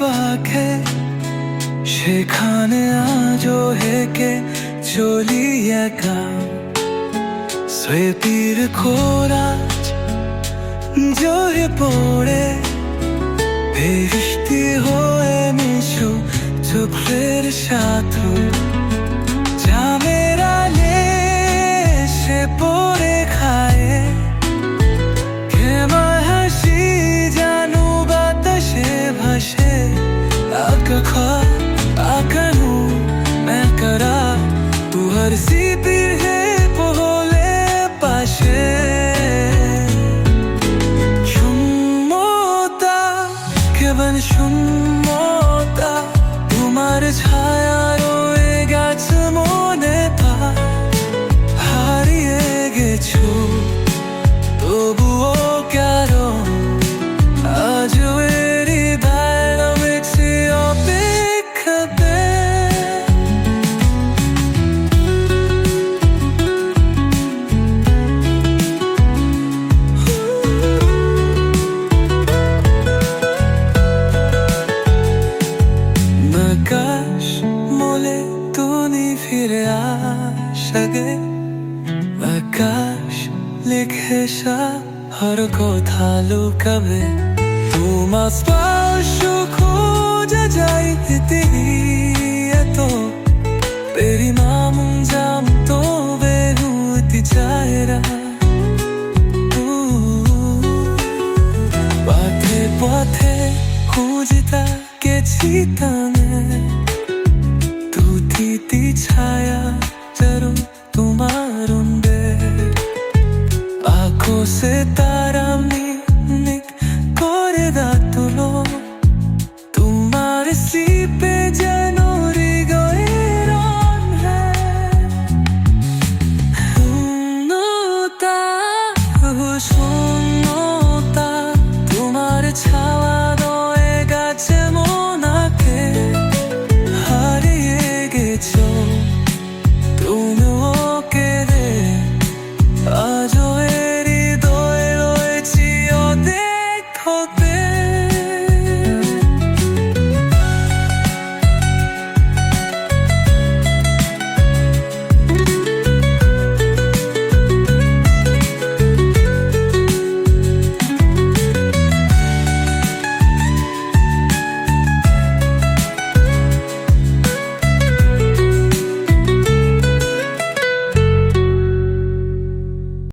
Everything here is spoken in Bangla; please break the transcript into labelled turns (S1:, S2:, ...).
S1: পাখে, সেখানে আজও হেকে চলি একা। স্মৃতির খোরাজ জয়ে পড়ে, বৃষ্টি হয়ে মিশু চোখের সাথু ফিরে আসাগে, আকাশ লিখে হর কথা লুকাবে। তোমার স্পর্শ খোঁজা যাইতে এত, পেরি মাম জাম তো বেরুতি চায়রা পথে পথে খুঁজতা তাকে ছিতা soul